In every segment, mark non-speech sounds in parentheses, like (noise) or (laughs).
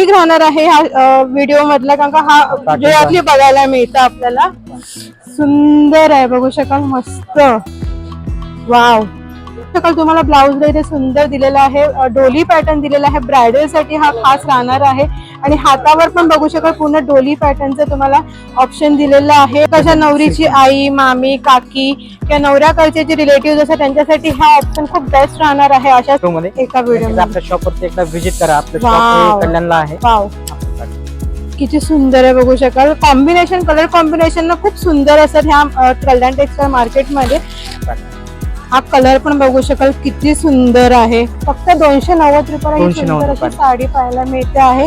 Unique राहणार आहे ह्या व्हिडिओ मधला कारण का हा जुळ्यातली बघायला मिळतं आपल्याला. सुंदर आहे बघू शकाल मस्त. वाव शकाल तुम्हाला ब्लाऊज इथे सुंदर दिलेला आहे. डोली पॅटर्न दिलेला आहे. ब्रायडलसाठी हा खास राहणार आहे. आणि हातावर पण बघू शकाल पूर्ण डोली पॅटर्नचं तुम्हाला ऑप्शन दिलेलं आहे. कशा नवरीची आई मामी काकी किंवा नवऱ्याकडचे जे रिलेटिव्ह असतात त्यांच्यासाठी हा ऑप्शन खूप बेस्ट राहणार आहे अशा एका व्हिडिओ आपल्या शॉप वरती एकदा व्हिजिट करा. आपलं Wow. शॉप कल्याणला आहे. वाव. किती सुंदर आहे बघू शकाल. कॉम्बिनेशन कलर कॉम्बिनेशन ना खूप सुंदर असतात ह्या कल्याण टेक्सटाईल मार्केटमध्ये हा कलर पण बघू शकाल किती सुंदर आहे. फक्त दोनशे नव्वद रुपयाला 290 सुंदर अशी रुपयाला. साडी पाहायला मिळते आहे.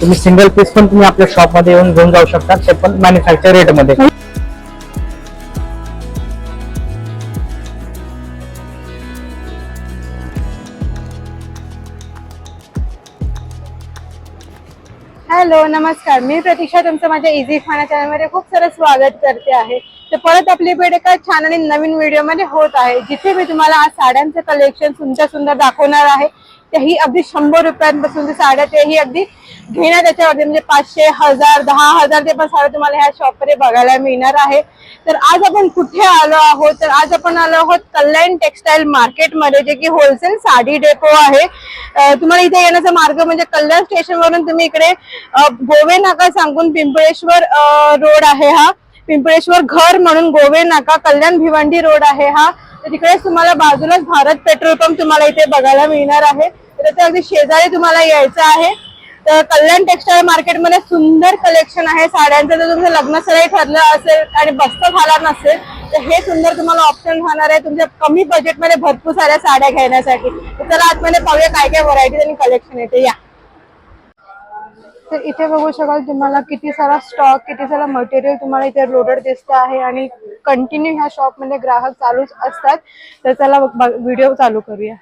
तुम्ही सिंगल पीस पण तुम्ही आपल्या शॉपमध्ये येऊन घेऊन जाऊ शकता ते पण मॅन्युफॅक्चर रेटमध्ये. हॅलो नमस्कार. मी प्रतीक्षा तुमचं माझ्या इझी खाना चॅनलमध्ये खूप सारं स्वागत करते आहे. तर परत आपली भेट एका छान आणि नवीन व्हिडिओमध्ये होत आहे जिथे मी तुम्हाला आज साड्यांचं कलेक्शन सुंदर सुंदर दाखवणार आहे. त्याही अगदी शंभर रुपयांपासून साड्या त्याही अगदी घेण्या त्याच्यावरती म्हणजे पाचशे हजार दहा हजार ते पण साड्या तुम्हाला ह्या शॉपमध्ये बघायला मिळणार आहे. तर आज आपण कुठे आलो आहोत? तर आज आपण आलो आहोत कल्याण टेक्सटाईल मार्केटमध्ये जे की होलसेल साडी डेपो आहे. तुम्हाला इथे येण्याचा मार्ग म्हणजे कल्याण स्टेशनवरून तुम्ही इकडे गोवे नाका सांगून पिंपळेश्वर रोड आहे हा. पिंपळेश्वर घर म्हणून गोवे नाका कल्याण भिवंडी रोड आहे हा. तर तिकडेच तुम्हाला बाजूलाच भारत पेट्रोल पंप तुम्हाला इथे बघायला मिळणार आहे. त्याच्या अगदी शेजारी तुम्हाला यायचं आहे. तर कल्याण टेक्सटाईल मार्केटमध्ये सुंदर कलेक्शन आहे. साड्यांचं जर तुमचं लग्न सराई ठरलं असेल आणि बस्त झाला नसेल तर हे सुंदर तुम्हाला ऑप्शन राहणार आहे. तुमच्या कमी बजेटमध्ये भरपूर साऱ्या साड्या घेण्यासाठी. तर चला आतमध्ये पाहूया काय काय व्हरायटी आणि कलेक्शन येते. या. तर इथे बघू शकाल तुम्हाला किती सारा स्टॉक किती सारा मटेरियल तुम्हाला इथे लोडेड दिसत आहे आणि कंटिन्यू ह्या शॉपमध्ये ग्राहक चालूच असतात. तर चला व्हिडिओ चालू करूया.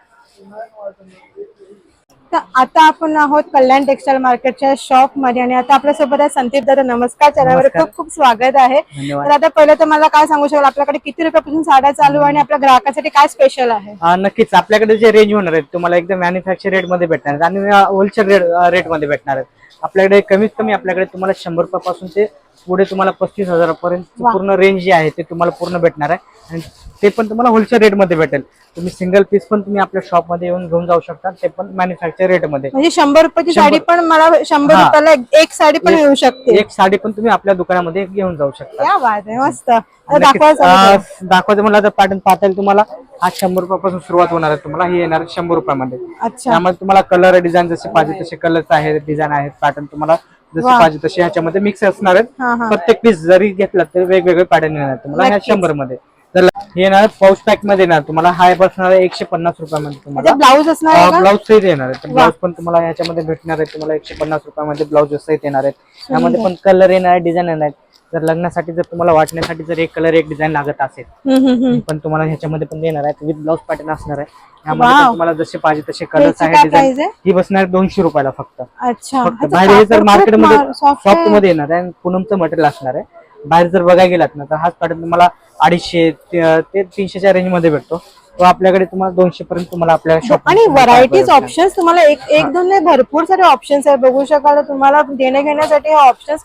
तर आता आपण आहोत कल्याण टेक्सटाईल मार्केटच्या शॉपमध्ये आणि आता आपल्यासोबत आहे संदीप दादा. नमस्कार चॅनलवर. खूप खूप स्वागत आहे. तर आता पहिलं तर मला काय सांगू शकाल? आपल्याकडे किती रुपयापासून साड्या चालू आहे आणि आपल्या ग्राहकासाठी काय स्पेशल आहे? नक्कीच. आपल्याकडे जे रेंज होणार आहेत तुम्हाला एकदम मॅन्युफॅक्चर रेटमध्ये भेटणार आणि होलसेल रेट रेटमध्ये भेटणार आहेत. आपल्याकडे कमीत कमी आपल्याकडे तुम्हाला शंभर रुपयापासून ते पुढे तुम्हाला पस्तीस हजारापर्यंत पूर्ण रेंज जी आहे ते तुम्हाला पूर्ण भेटणार आहे. आणि ते पण तुम्हाला होलसेल रेटमध्ये भेटेल. तुम्ही सिंगल पीस पण तुम्ही आपल्या शॉपमध्ये येऊन घेऊन जाऊ शकता ते पण मॅन्युफॅक्चर रेटमध्ये. म्हणजे शंभर रुपयाची. साडी पण मला शंभर. रुपयाला एक- साडी पण मिळू शकते. एक साडी पण तुम्ही आपल्या दुकानामध्ये घेऊन जाऊ शकता. मस्त. दाखवायचं म्हणलं तर पॅटर्न पाहता येईल तुम्हाला. आज शंभर रुपयापासून सुरुवात होणार आहे तुम्हाला. हे येणार शंभर रुपयामध्ये. अच्छा. त्यामध्ये तुम्हाला कलर डिझाईन जसे पाहिजे तसे कलर आहेत डिझाईन आहेत पॅटर्न तुम्हाला जसे वा. पाहिजे तसे ह्याच्यामध्ये मिक्स असणार आहेत. हा प्रत्येक पीस जरी घेतला तर वेगवेगळे पॅटर्न येणार तुम्हाला ह्या नक्कीच. शंभरमध्ये तर हे येणार पाऊच पॅकमध्ये येणार. तुम्हाला हाय बसणार आहे एकशे पन्नास रुपयामध्ये तुम्हाला. ब्लाऊज असणार आहे का? ब्लाऊज सहित येणार आहे तर ब्लाऊज पण तुम्हाला ह्याच्यामध्ये भेटणार आहे तुम्हाला एकशे पन्नास रुपयामध्ये ब्लाऊज सहित येणार आहेत. त्यामध्ये पण कलर येणार आहे डिझाईन येणार आहेत. जर लग्नासाठी जर तुम्हाला वाटण्यासाठी जर एक कलर एक डिझाईन लागत असेल. पण तुम्हाला ह्याच्यामध्ये पण देणार आहेत विथ ब्लाऊज पॅटर्न असणार आहे यामध्ये पण Wow. तुम्हाला जसे पाहिजे तसे कलर्स आहे डिझाईन आहे? ही बसणार दोनशे रुपयाला फक्त अच्छा फक्त बाहेर हे मार्केटमध्ये सॉफ्ट आहे. मध्ये येणार आहे आणि पूनमचं मटेरियल असणार आहे बाहेर जर बघायला गेलात ना तर हाच पॅटर्न तुम्हाला अडीचशे ते ते तीनशेच्या रेंजमध्ये भेटतो तो आपल्याकडे तुम्हाला दोनशे पर्यंत तुम्हाला आपल्या शॉप आणि व्हरायटीज ऑप्शन्स तुम्हाला एक एक दोन नाही भरपूर सारे ऑप्शन्स आहे. बघू शकाल तुम्हाला देणे घेण्यासाठी हे ऑप्शन्स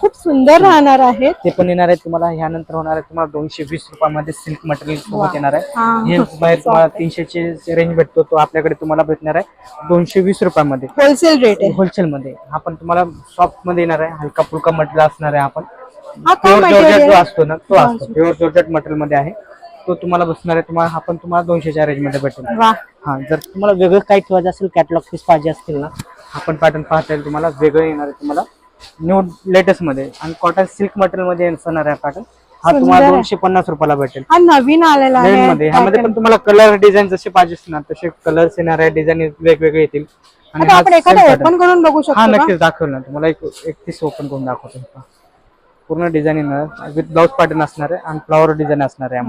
खूप सुंदर राहणार आहेत. ते पण येणार आहे तुम्हाला. ह्यानंतर होणार आहे तुम्हाला दोनशे वीस रुपयामध्ये सिल्क मटेरियल सोबत येणार आहे. हा. हे (laughs) बाहेर तुम्हाला तीनशेचे रेंज भेटतो तो आपल्याकडे तुम्हाला भेटणार आहे. दोनशे वीस रुपयामध्ये. होलसेल रेट आहे. होलसेल मध्ये. हा पण तुम्हाला सॉफ्टमध्ये येणार आहे. हलका फुलका मटेरियल असणार आहे आपण हा प्युअर जॉर्जेट जो असतो ना तो असतो. प्युअर जॉर्जेट मटेरियलमध्ये आहे. तो तुम्हाला बसणार आहे तुम्हाला हा पण तुम्हाला दोनशेच्या रेंजमध्ये भेटेल. वा. हा जर तुम्हाला वेगळं काही ठेवायचं असेल कॅटलॉग पीस पाहिजे असतील ना हा पण पॅटर्न पाहता येईल तुम्हाला. वेगळं येणार आहे तुम्हाला. न्यू लेटेस्टमध्ये. आणि कॉटन सिल्क मटेरियलमध्ये येणार आहे पॅटर्न हा तुम्हाला. दोनशे पन्नास रुपयाला भेटेल. हा नवीन आलेला आहे. मध्ये. ह्यामध्ये पण तुम्हाला कलर डिझाईन जसे पाहिजे ना तसे कलर्स येणार आहे. डिझाईन वेगवेगळे येतील. आणि हा आपण एखादा. ओपन करून बघू हा शकतो का? नक्कीच दाखवेल ना. तुम्हाला एक एक पीस ओपन करून दाखवतो. पूर्ण डिझाईन येणार. विथ ब्लाउज पॅटर्न असणार आहे आणि फ्लॉवर डिझाईन असणार आहे.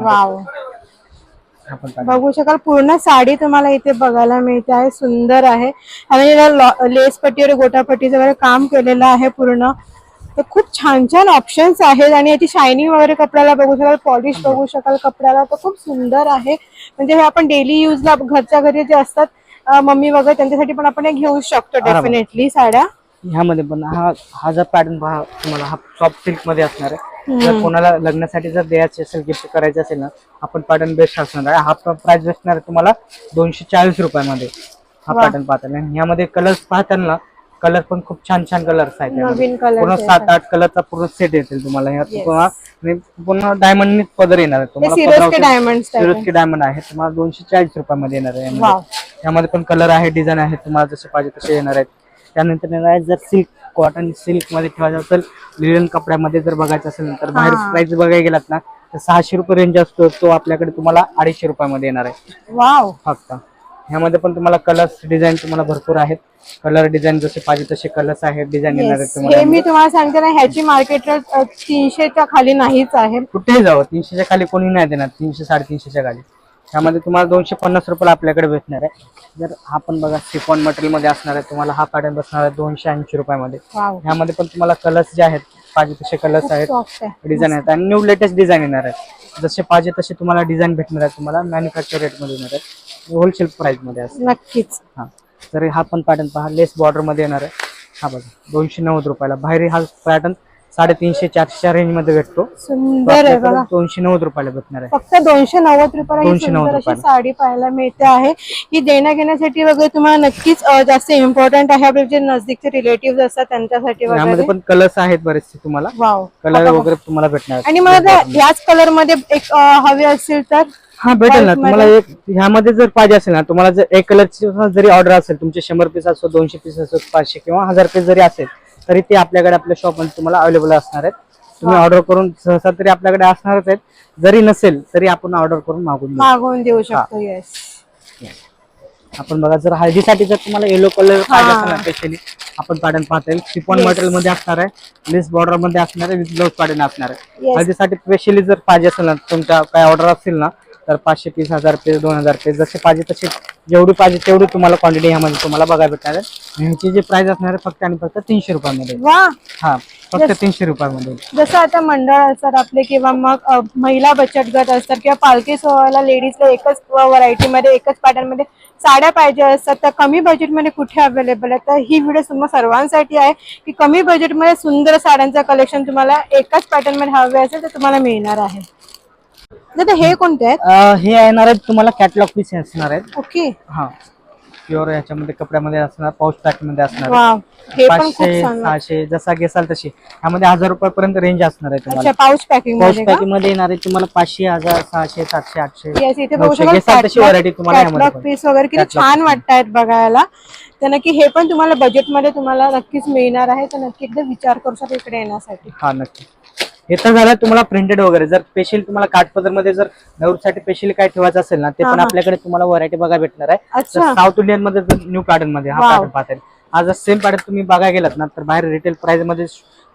बघू शकाल पूर्ण साडी तुम्हाला इथे बघायला मिळते आहे. सुंदर आहे. आणि लेस पट्टी वगैरे गोटापट्टीचं वगैरे काम केलेलं आहे पूर्ण. तर खूप छान छान ऑप्शन्स आहेत. आणि याची शायनिंग वगैरे कपड्याला बघू शकाल पॉलिश बघू शकाल कपड्याला. तर खूप सुंदर आहे. म्हणजे हे आपण डेली यूजला घरच्या घरी जे असतात मम्मी वगैरे त्यांच्यासाठी पण आपण हे घेऊ शकतो. डेफिनेटली साड्या. ह्यामध्ये पण हा हा जर पॅटर्न पहा तुम्हाला हा सॉफ्ट सिल्कमध्ये असणार आहे. जर कोणाला लग्नासाठी जर द्यायचे असेल गिफ्ट करायचे असेल ना आपण पॅटर्न बेस्ट असणार आहे. हा प्राइस बसणार आहे तुम्हाला दोनशे चाळीस रुपयामध्ये हा. पॅटर्न पाहता आणि ह्यामध्ये कलर्स पाहताल ना कलर पण खूप छान छान कलर्स आहेत पूर्ण सात आठ कलरचा पूर्ण सेट येतील तुम्हाला. ह्यात पूर्ण डायमंड पदर येणार आहे तुम्हाला डायमंड आहे. तुम्हाला दोनशे चाळीस रुपयामध्ये येणार आहे वाव. यामध्ये. यामध्ये पण कलर आहे डिझाईन आहे. तुम्हाला जसे पाहिजे तसे येणार आहेत. त्यानंतर जर सिल्क कॉटन सिल्कमध्ये ठेवायचं असेल लिलन कपड्यामध्ये जर बघायचं असेल तर बाहेर. प्राइस बघायला गेलात ना तर सहाशे रुपये रेंज असतो तो आपल्याकडे तुम्हाला अडीचशे रुपयामध्ये येणार आहे. वाव. फक्त. ह्यामध्ये पण तुम्हाला कलर्स डिझाईन तुम्हाला भरपूर आहेत. कलर डिझाईन जसे पाहिजे तसे कलर्स आहेत डिझाईन येणार आहेत हे मी तुम्हाला सांगते ना ह्याची मार्केट रेट तीनशेच्या खाली नाहीच आहे. कुठेही जावं तीनशेच्या खाली कोणी नाही देणार तीनशे साडेतीनशेच्या खाली. त्यामध्ये तुम्हाला दोनशे पन्नास रुपयाला आपल्याकडे भेटणार आहे. जर हा पण बघा सिफॉन मटेरियलमध्ये असणार आहे तुम्हाला हा पॅटर्न बसणार आहे दोनशे ऐंशी रुपयामध्ये. ह्यामध्ये पण तुम्हाला कलर्स जे आहेत पाहिजे तसे कलर्स आहेत आहे. डिझाईन आहेत. आणि न्यू लेटेस्ट डिझाईन येणार आहे. जसे पाहिजे तसे तुम्हाला डिझाईन भेटणार आहे तुम्हाला मॅन्युफॅक्चर रेटमध्ये येणार आहे. होलसेल प्राइसमध्ये असं नक्कीच. हा. तर हा पण पॅटर्न पहा लेस बॉर्डरमध्ये येणार आहे. हा बघा दोनशे नव्वद रुपयाला. बाहेर हा पॅटर्न साडेतीनशे चारशेच्या रेंजमध्ये भेटतो. सुंदर आहे आपल्याकडे बघा. दोनशे नव्वद रुपयाला भेटणार आहे. फक्त दोनशे नव्वद रुपयाला ही 290 सुंदर अशी रुपयाला. साडी पाहायला मिळते आहे. ही देण्या घेण्यासाठी वगैरे तुम्हाला नक्कीच अं, जास्त इम्पॉर्टंट आहे. आपले जे नजदीकचे रिलेटिव्ह असतात त्यांच्यासाठी यामध्ये वगैरे पण कलर्स आहेत बरेचसे तुम्हाला. वाव. कलर वगैरे तुम्हाला भेटणार. आणि मला जर याच कलरमध्ये एक अं, हवे असतील तर? हा भेटेल ना. तुम्हाला एक ह्यामध्ये जर पाहिजे असेल ना तुम्हाला जर एक कलरची जरी ऑर्डर असेल तुमचे शंभर पीस असो दोनशे पीस असो पाचशे किंवा हजार पीस जरी असेल तरी ते आपल्याकडे आपल्या शॉपमध्ये तुम्हाला अवेलेबल असणार आहेत. तुम्ही ऑर्डर करून सहसा तरी आपल्याकडे असणारच आहेत. जरी नसेल तरी आपण ऑर्डर करून मागून देऊ. मागवून देऊ शकतो येस आपण बघा जर हळदीसाठी जर तुम्हाला येलो कलर पाहिजे असेल ना स्पेशली आपण पॅटर्न पाहता येईल. सिपॉन मटेरियलमध्ये असणार आहे लेस बॉर्डरमध्ये असणार आहे विथ ब्लाउज पॅटर्न असणार आहे. Yes. हळदीसाठी स्पेशली जर पाहिजे असेल ना तुमच्या काय ऑर्डर असतील ना तर पाचशे तीस हजार पीस दोन हजार पीस जसे पाहिजे तसे जेवढी पाहिजे तेवढी तुम्हाला क्वांटिटी ह्यामध्ये तुम्हाला बघायला भेटणार आहे. ह्याची जी प्राइस असणार आहे फक्त आणि फक्त तीनशे रुपयामध्ये. वा! हा फक्त तीनशे रुपयामध्ये. जसं आता मंडळ असतात आपले किंवा मग अ, महिला बचत गट असतात किंवा पालखी सोहळ्याला लेडीजला एकच व्हरायटी मध्ये एकच पॅटर्नमध्ये साड्या पाहिजे असतात तर कमी बजेटमध्ये कुठे अवेलेबल आहे? तर ही व्हिडिओ तुम्हाला सर्वांसाठी आहे की कमी बजेटमध्ये सुंदर साड्यांचं कलेक्शन तुम्हाला एकाच पॅटर्नमध्ये हवे असेल तर तुम्हाला मिळणार आहे. दादा हे कोणते आहेत? अं, हे येणार आहेत तुम्हाला कॅटलॉग पीस असणार आहेत. ओके. हा. प्युअर ह्याच्यामध्ये कपड्यामध्ये असणार पाऊस पॅकमध्ये असणार हे पण खूप पाचशे चांगलं. सहाशे जसा घेसाल तशी. ह्यामध्ये हजार रुपयापर्यंत रेंज असणार आहे तुम्हाला. पाऊच पॅकिंग पाऊच मध्ये का? पॅकिंगमध्ये येणार आहे तुम्हाला पाचशे हजार सहाशे सातशे आठशे. इथे बघू नऊशे शकाल घेसाल तशी व्हरायटी तुम्हाला यामध्ये कॅटलॉग पण. पीस वगैरे किती Catalog छान वाटतायत बघायला. तर नक्की हे पण तुम्हाला बजेटमध्ये तुम्हाला नक्कीच मिळणार आहे. तर नक्की एकदा विचार करू शकता इकडे येण्यासाठी. हा नक्की. हे तर झालं तुम्हाला प्रिंटेड वगैरे. जर स्पेशल तुम्हाला काठपदरमध्ये जर नवरीसाठी स्पेशली काय ठेवायचं असेल ना ते पण. आपल्याकडे तुम्हाला व्हरायटी बघायला भेटणार आहे. अच्छा. साऊथ इंडियनमध्ये न्यू पॅटर्नमध्ये हा Wow. पॅटर्न पाहता येईल आज सेम पॅटर्न तुम्ही बघायला गेलात ना तर बाहेर रिटेल प्राइसमध्ये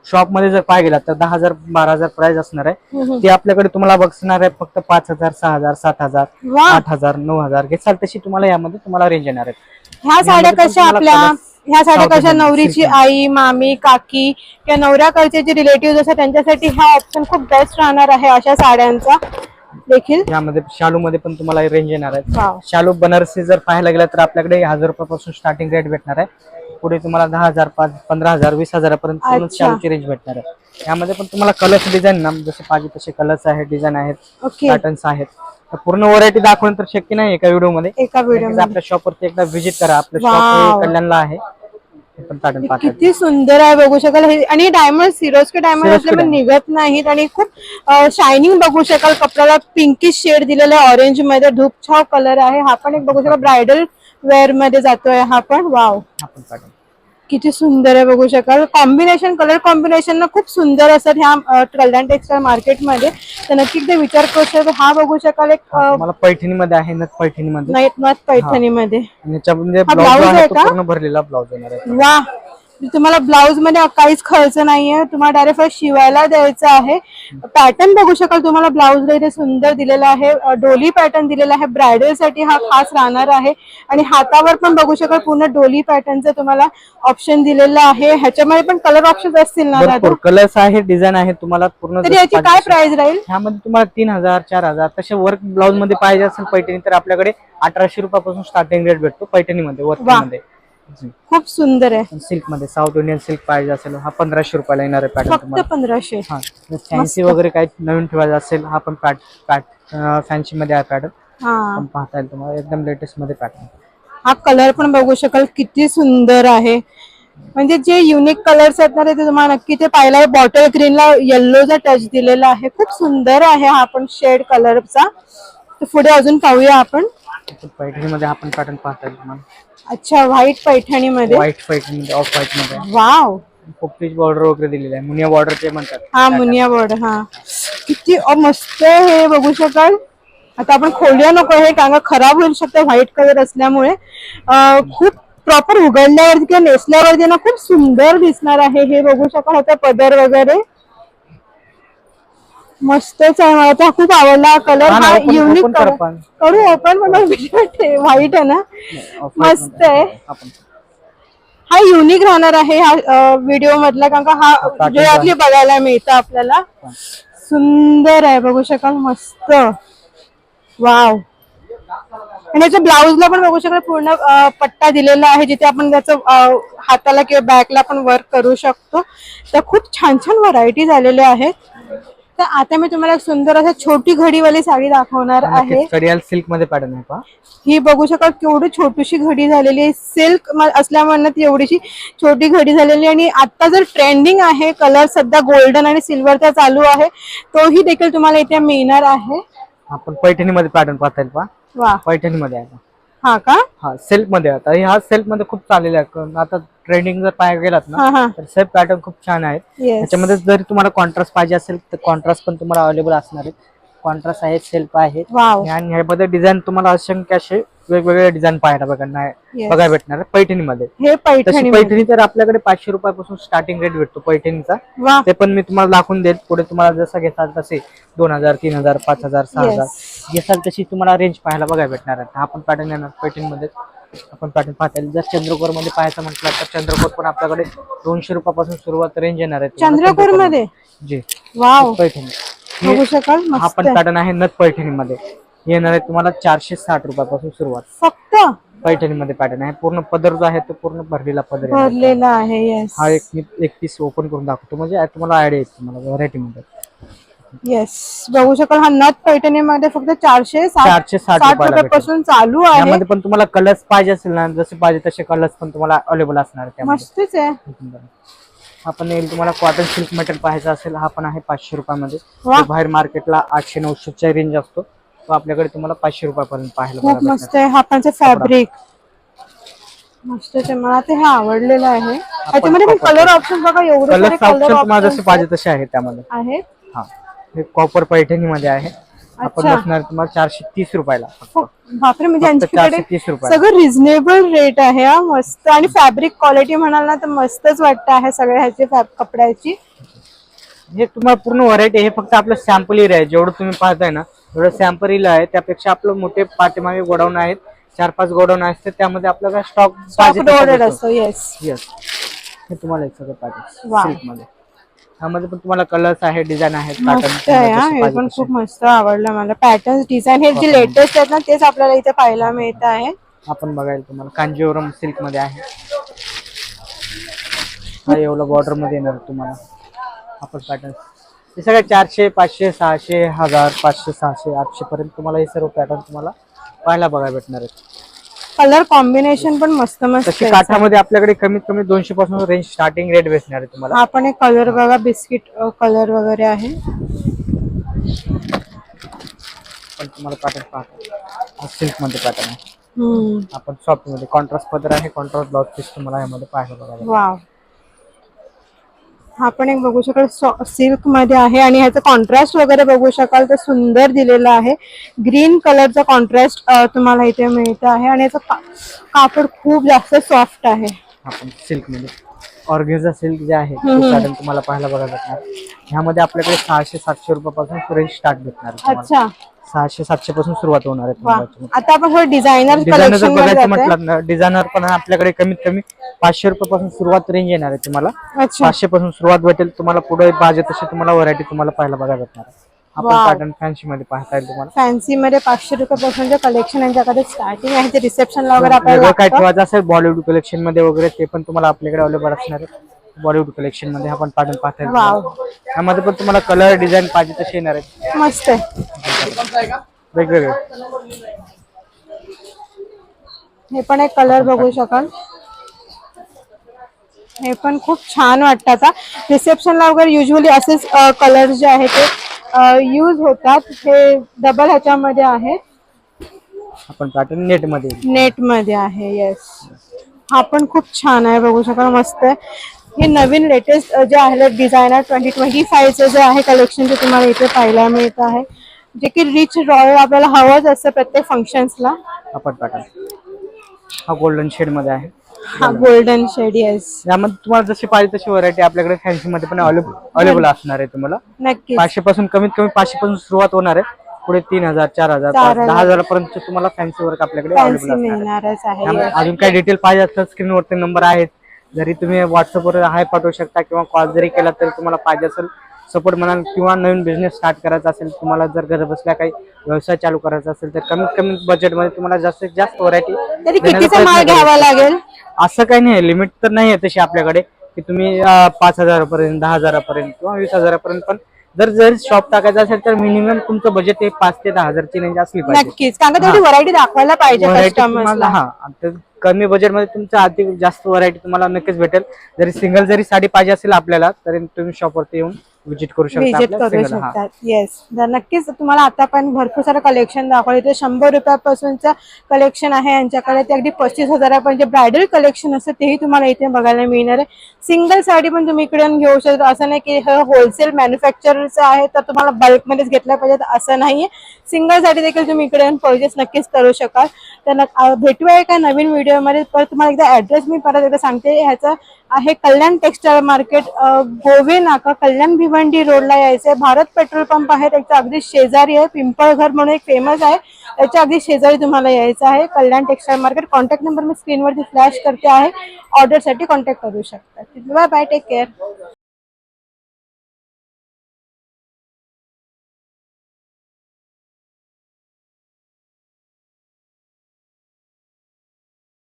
शॉपमध्ये जर पाहायला गेलात तर दहा हजार बारा हजार प्राइस असणार आहे. हम्म. ते आपल्याकडे तुम्हाला बसणार आहे फक्त पाच हजार सहा हजार सात हजार वा आठ हजार नऊ हजार. घेसाल तशी तुम्हाला यामध्ये तुम्हाला रेंज येणार आहे. ह्या साड्या यामध्ये पण कशा तुम्हाला आपल्या? ह्या साड्या कशा नवरीची आई मामी काकी किंवा नवऱ्याकडचे जे रिलेटिव्ह असतात त्यांच्यासाठी हा ऑप्शन खूप बेस्ट राहणार आहे अशा साड्यांचा. देखील. यामध्ये शालू मध्ये पण तुम्हाला रेंज येणार आहे. शालू बनारसी जर पाहायला गेला तर आपल्याकडे हजार रुपयापासून स्टार्टिंग रेट भेटणार आहे. पुढे तुम्हाला दहा हजार पाच पंधरा हजार वीस हजारापर्यंत. शालूची रेंज भेटणार आहे. यामध्ये पण तुम्हाला कलर्स डिझाईन ना जसे पाहिजे तसे कलर्स आहेत डिझाईन आहेत पॅटर्न्स आहेत. पूर्ण व्हरायटी दाखवणं तर शक्य नाही एका व्हिडिओमध्ये. एका व्हिडिओ आपल्या शॉपवरती एकदा व्हिजिट करा. आपलं Wow. शॉप कल्याणला आहे. किती सुंदर आहे बघू शकाल. हे आणि डायमंड सिरोस्के डायमंड सिरोस्की असल्यामुळे निघत नाहीत आणि खूप शायनिंग बघू शकाल. कपड्याला पिंकिश शेड दिलेला आहे ऑरेंजमध्ये धूपछाव कलर आहे. हा पण एक बघू शकाल ब्रायडल वेअरमध्ये जातोय. हा पण वाव हा पण किती सुंदर आहे बघू शकाल. कॉम्बिनेशन कलर कॉम्बिनेशन ना खूप सुंदर असतात ह्या कल्याण टेक्सटाईल मार्केटमध्ये तर नक्की एकदा विचार करू शकतो. हा बघू शकाल एक तुम्हाला पैठणी मध्ये आहे नथ पैठणी मध्ये नाईट नॉट पैठणी मध्ये blouse आहे तो का? भरलेला ब्लाउज येणार आहे. वा तुम्हाला ब्लाऊजमध्ये काहीच खर्च नाहीये. तुम्हाला डायरेक्ट शिवायला द्यायचं आहे. पॅटर्न बघू शकाल तुम्हाला ब्लाऊज इथे सुंदर दिलेला आहे. डोली पॅटर्न दिलेला आहे. ब्रायडलसाठी हा खास राहणार आहे. आणि हातावर पण बघू शकाल पूर्ण डोली पॅटर्नचं तुम्हाला ऑप्शन दिलेलं आहे. ह्याच्यामध्ये पण कलर ऑप्शन असतील ना दादा? कलर्स आहे डिझाईन आहे तुम्हाला पूर्ण तर याची काय. प्राइस राहील? ह्यामध्ये तुम्हाला तीन हजार चार हजार. तसे वर्क ब्लाउजमध्ये पाहिजे असेल पैठणी तर आपल्याकडे अठराशे रुपयापासून स्टार्टिंग रेट भेटतो पैठणीमध्ये वर्क. मध्ये. खूप सुंदर आहे. सिल्कमध्ये साऊथ इंडियन सिल्क पाहिजे असेल हा पंधराशे रुपयाला येणार आहे पॅटर्न फक्त तुम्हाला. पंधराशे. हा. फॅन्सी वगैरे काही नवीन ठेवायचं असेल हा पण पॅट पॅट फॅन्सी मध्ये आहे पॅटर्न हा. पण पाहता येईल तुम्हाला एकदम लेटेस्टमध्ये पॅटर्न हा कलर पण बघू शकाल किती सुंदर आहे. म्हणजे जे युनिक कलर्स आहेत ना ते तुम्हाला नक्की ते पाहिलं बॉटल ग्रीनला येल्लोचा टच दिलेला आहे. खूप सुंदर आहे हा पण शेड कलरचा तर पुढे अजून पाहूया आपण. पैठणी मध्ये हा पण पॅटर्न पाहता येईल तुम्हाला. अच्छा व्हाईट पैठणीमध्ये? व्हाईट पैठणी मध्ये ऑफ व्हाईटमध्ये. वाव पोपटीच बॉर्डर वगैरे दिलेली आहे. मुनिया बॉर्डर ते म्हणतात. हा मुनिया बोर्ड हा. किती अ, मस्त हे बघू शकाल. आता आपण खोलूया नको हे कारण का खराब होऊ शकतं व्हाईट कलर असल्यामुळे. अ, खूप प्रॉपर उघडल्यावरती किंवा नेसल्यावरती ना खूप सुंदर दिसणार आहे हे बघू शकाल. आता पदर वगैरे. मस्तच आहे. मला तर खूप आवडला कलर हा युनिक open कर ओपन पण. व्हाईट आहे ना. मस्त आहे. हा युनिक राहणार आहे हा व्हिडिओ मधला कारण का हा जगातली बघायला मिळतं आपल्याला. सुंदर आहे बघू शकाल मस्त. वाव. आणि याच्या ब्लाऊजला पण बघू शकाल पूर्ण पट्टा दिलेला आहे जिथे आपण त्याचं हाताला किंवा बॅकला पण वर्क करू शकतो. तर खूप छान छान व्हरायटी झालेल्या आहेत. तर आता मी तुम्हाला एक सुंदर असं छोटी घडीवाली साडी दाखवणार आहे. कडियाल सिल्कमध्ये पॅटर्न आहे पहा. ही बघू शकाल केवढी छोटीशी घडी झालेली आहे. सिल्क असल्यामुळे ती एवढीशी छोटी घडी झालेली आहे. आणि आता जर ट्रेंडिंग आहे कलर सध्या गोल्डन आणि सिल्वरचा चालू आहे तोही देखील तुम्हाला इथे मिळणार आहे. आपण पैठणी मध्ये पॅटर्न पाहता येईल पैठणी मध्ये आहे. हा का? हा सिल्कमध्ये आता. हे हा सिल्कमध्ये खूप चाललेला आहे. आता ट्रेंडिंग जर पाहायला गेलात ना तर सेल्फ पॅटर्न खूप छान आहेत. त्याच्यामध्ये जरी तुम्हाला कॉन्ट्रास्ट पाहिजे असेल तर कॉन्ट्रास्ट पण तुम्हाला अवेलेबल असणार आहे. कॉन्ट्रास्ट आहे सेल्फ आहे वाव आणि ह्यामध्ये डिझाईन तुम्हाला असंख्य असे वेगवेगळे डिझाईन पाहायला बघणार Yes. बघायला भेटणार आहे पैठणीमध्ये. हे तशी पैठणी पैठणी तर आपल्याकडे पाचशे रुपयापासून स्टार्टिंग रेट भेटतो पैठणीचा. वा. ते पण मी तुम्हाला दाखवून देईल. पुढे तुम्हाला जसं घेसाल तसे दोन हजार तीन हजार पाच हजार सहा हजार घेसाल तशी तुम्हाला रेंज पाहायला बघायला भेटणार आहे. हा पण पॅटर्न येणार पैठणीमध्ये. आपण पॅटर्न पाहता येईल जर चंद्रकोरमध्ये पाहायचं म्हटलं तर चंद्रकोर पण आपल्याकडे दोनशे रुपयापासून सुरुवात रेंज येणार आहे. चंद्रपूरमध्ये जी. वाव. पैठणी. बघू शकाल हा पण. पॅटर्न आहे नथ पैठणीमध्ये. येणार आहे तुम्हाला चारशे साठ रुपयापासून सुरुवात. फक्त? पैठणीमध्ये पॅटर्न आहे. पूर्ण पदर जो आहे तो पूर्ण भरलेला पदर. भरलेला आहे हा एक पीस ओपन करून दाखवतो. म्हणजे तुम्हाला आयडिया येईल तुम्हाला व्हरायटी मध्ये. येस बघू शकाल हा नथ पैठणी मध्ये फक्त चारशे चारशे साठ रुपयापासून चालू आहे. पण तुम्हाला कलर्स पाहिजे असेल ना जसे पाहिजे तसे कलर्स पण तुम्हाला अवेलेबल असणार आहे त्यामध्ये. मस्तच आहे. हा पण येईल तुम्हाला कॉटन सिल्क मटेरियल पाहायचं असेल हा पण आहे पाचशे रुपयामध्ये. वा. तो बाहेर मार्केटला आठशे नऊशेच्या रेंज असतो. तो आपल्याकडे तुम्हाला पाचशे रुपयापर्यंत पाहायला खूप मस्त आहे. हा पण फॅब्रिक मस्तच आहे मला ते हे आवडलेलं आहे. त्याच्यामध्ये पण कलर ऑप्शन बघा एवढे कलर सारे ऑप्शन तुम्हाला जसे पाहिजे तसे आहेत त्यामध्ये. आहेत. हा. हे कॉपर पैठणी मध्ये आहे आपण अच्छा. बसणार तुम्हाला चारशे तीस रुपयाला फक्त. बापरे म्हणजे फक्त यांच्याकडे चारशे तीस रुपयाला. सगळं रिझनेबल रेट आहे हा मस्त. आणि फॅब्रिक क्वालिटी म्हणाल ना तर मस्तच वाटतं आहे सगळ्या ह्याची फॅब- कपड्याची. हे तुम्हाला पूर्ण व्हरायटी हे फक्त आपलं सॅम्पल एरिया आहे. जेवढं तुम्ही पाहताय ना जेवढं सॅम्पल एरिया आहे. त्यापेक्षा आपलं मोठे पाठीमागे गोडाऊन आहेत. चार पाच गोडाऊन आहेत त्यामध्ये आपल्याला स्टॉक स्टॉक असतो येस येस हे तुम्हाला एक सगळं पाहिजे. ह्यामध्ये पण तुम्हाला कलर्स आहे डिझाईन आहेत मस्त आहे हा. हे पण खूप मस्त आवडलं मला. पॅटर्न डिझाईन हे जे लेटेस्ट आहेत ना तेच आपल्याला इथे पाहायला मिळत आहे. आपण बघायला तुम्हाला कांजीवरम सिल्कमध्ये आहे. हा एवढा बॉर्डरमध्ये येणार तुम्हाला. आपण पॅटर्न हे सगळे चारशे पाचशे सहाशे हजार पाचशे सहाशे आठशे पर्यंत तुम्हाला हे सर्व पॅटर्न तुम्हाला पाहायला बघायला भेटणार आहेत. कलर कॉम्बिनेशन पण मस्त मस्त तशी. काठामध्ये आपल्याकडे कमीत कमी दोनशे पासून रेंज स्टार्टिंग रेट भेटणार आहे तुम्हाला. हा पण एक कलर बघा बिस्किट कलर वगैरे आहे. पण तुम्हाला पॅटर्न पाहतो. सिल्कमध्ये पॅटर्न आहे. आपण सॉफ्टमध्ये कॉन्ट्रास्ट पदर आहे कॉन्ट्रास्ट ब्लाउज पीस तुम्हाला यामध्ये पाहायला बघायला. वाव हा पण एक बघू शकाल सिल्कमध्ये आहे आणि ह्याचा कॉन्ट्रास्ट वगैरे बघू शकाल तर सुंदर दिलेला आहे. ग्रीन कलरचा कॉन्ट्रास्ट तुम्हाला इथे मिळत आहे. आणि याचा कापड खूप जास्त सॉफ्ट आहे. आपण सिल्कमध्ये ऑर्गेन्झा सिल्क जे आहे ते तुम्हाला पाहायला बघायला भेटणार. ह्यामध्ये आपल्याकडे सहाशे सातशे रुपयापासून रेंज स्टार्ट भेटणार आहे तुम्हाला. अच्छा. सहाशे सातशे पासून सुरुवात होणार आहे वा. तुम्हाला आता आपण थोडं डिझायनर डिझायनर कलेक्शन जर मध्ये बघायचं जातोय म्हटलं ना डिझायनर पण आपल्याकडे कमीत कमी पाचशे रुपयापासून सुरुवात रेंज येणार आहे तुम्हाला. अच्छा. पाचशे पासून सुरुवात भेटेल तुम्हाला पुढे पाहिजे तशी तुम्हाला व्हरायटी तुम्हाला पाहायला बघायला भेटणार आहे. आपण Wow. पॅटर्न फॅन्सी मध्ये पाहता येईल तुम्हाला. फॅन्सी मध्ये पाचशे रुपयापासून कलेक्शन यांच्याकडे स्टार्टिंग आहे ते रिसेप्शनला वगैरे वेगळं आपल्याला काय लागतं. ठेवायचं असेल बॉलिवूड कलेक्शनमध्ये वगैरे ते पण तुम्हाला आपल्याकडे अवेलेबल असणार आहे. बॉलिवूड कलेक्शनमध्ये आपण पॅटर्न पाहता येईल तुम्हाला. त्यामध्ये पण तुम्हाला कलर डिझाईन पाहिजे तसे येणार आहेत. मस्त आहे. वेगवेगळे. हे पण एक कलर बघू शकाल. हे पण खूप छान वाटतं आता. रिसेप्शनला वगैरे युजली असेच कलर जे आहे ते यूज होतात हे डबल ह्याच्यामध्ये आहे आपण पॅटर्न नेटमध्ये. नेटमध्ये आहे येस हा पण खूप छान आहे बघू शकाल मस्त आहे. हे नवीन लेटेस्ट जे आहे डिझायनर ट्वेंटी ट्वेंटी फायचं जे आहे कलेक्शन ते तुम्हाला इथे पाहायला मिळत आहे जे की रिच रॉयल आपल्याला हवंच असतं प्रत्येक फंक्शन्सला आपण पॅटर्न हा गोल्डन शेडमध्ये आहे. हा गोल्डन शेड येस यामध्ये तुम्हाला जशी पाहिजे तशी व्हरायटी आपल्याकडे फॅन्सी मध्ये पण अवेलेबल असणार आहे तुम्हाला. नक्कीच. पाचशे पासून कमीत कमी पाचशे पासून सुरुवात होणार आहे. पुढे तीन हजार चार हजार चार. दहा हजार. पर्यंत तुम्हाला फॅन्सी वर्क आपल्याकडे फॅन्सी अवेलेबल असणार आहे. मिळणारच आहे त्यामुळे अजून काही डिटेल पाहिजे असतात स्क्रीनवरती नंबर आहेत. जरी तुम्ही व्हॉट्सअपवर हाय पाठवू शकता किंवा कॉल जरी केला तरी तुम्हाला पाहिजे असेल सपोर्ट म्हणाल किंवा नवीन बिझनेस स्टार्ट करायचा असेल तुम्हाला जर घर बसल्या काही व्यवसाय चालू करायचा असेल तर कमीत कमी बजेटमध्ये तुम्हाला जास्तीत जास्त व्हरायटी तरी कितीचा माल घ्यावा लागेल? असं काही नाही लिमिट तर नाही आहे तशी आपल्याकडे की तुम्ही पाच हजारापर्यंत दहा हजारापर्यंत किंवा वीस हजारापर्यंत पण जर जर शॉप टाकायचं असेल तर मिनिमम तुमचं बजेट हे पाच ते दहा हजारची रेंज असली पाहिजे. नक्कीच कारण का तेवढी व्हरायटी दाखवायला पाहिजे हा. कमी बजेटमध्ये तुमचं अधिक जास्त व्हरायटी तुम्हाला नक्कीच भेटेल. जरी सिंगल जरी साडी पाहिजे असेल आपल्याला तरी तुम्ही शॉपवरती येऊन विजिट करू शकता विजिट आपल्या करू single, हा. शकतात येस तर नक्कीच तुम्हाला आता पण भरपूर सारं कलेक्शन दाखवलं. इथे शंभर रुपयापासूनचं कलेक्शन आहे. यांच्याकडे ते अगदी पस्तीस हजारापर्यंत जे ब्रायडल कलेक्शन असतं तेही तुम्हाला इथे बघायला मिळणार आहे. सिंगल साडी पण तुम्ही इकडे येऊन घेऊ शकता. असं नाही की हे होलसेल मॅन्युफॅक्चरचं आहे तर तुम्हाला बल्कमध्येच घेतलं पाहिजे तर असं नाहीये. सिंगल साडी देखील तुम्ही इकडे येऊन परचेस नक्कीच करू शकाल. तर नक- अं, भेटूया एका नवीन व्हिडिओमध्ये परत तुम्हाला एकदा ऍड्रेस मी परत एकदा सांगते. ह्याचा आहे कल्याण टेक्सटाईल मार्केट गोवे नाका कल्याण भिवंडी रोडला यायचंय. भारत पेट्रोल पंप आहे त्याच्या अगदी शेजारी आहे. पिंपळघर म्हणून एक फेमस आहे. त्याच्या अगदी शेजारी तुम्हाला यायचं आहे. Kalyan textile market contact number मी स्क्रीनवरती फ्लॅश करते आहे. ऑर्डरसाठी कॉन्टॅक्ट करू शकता. Bye bye take care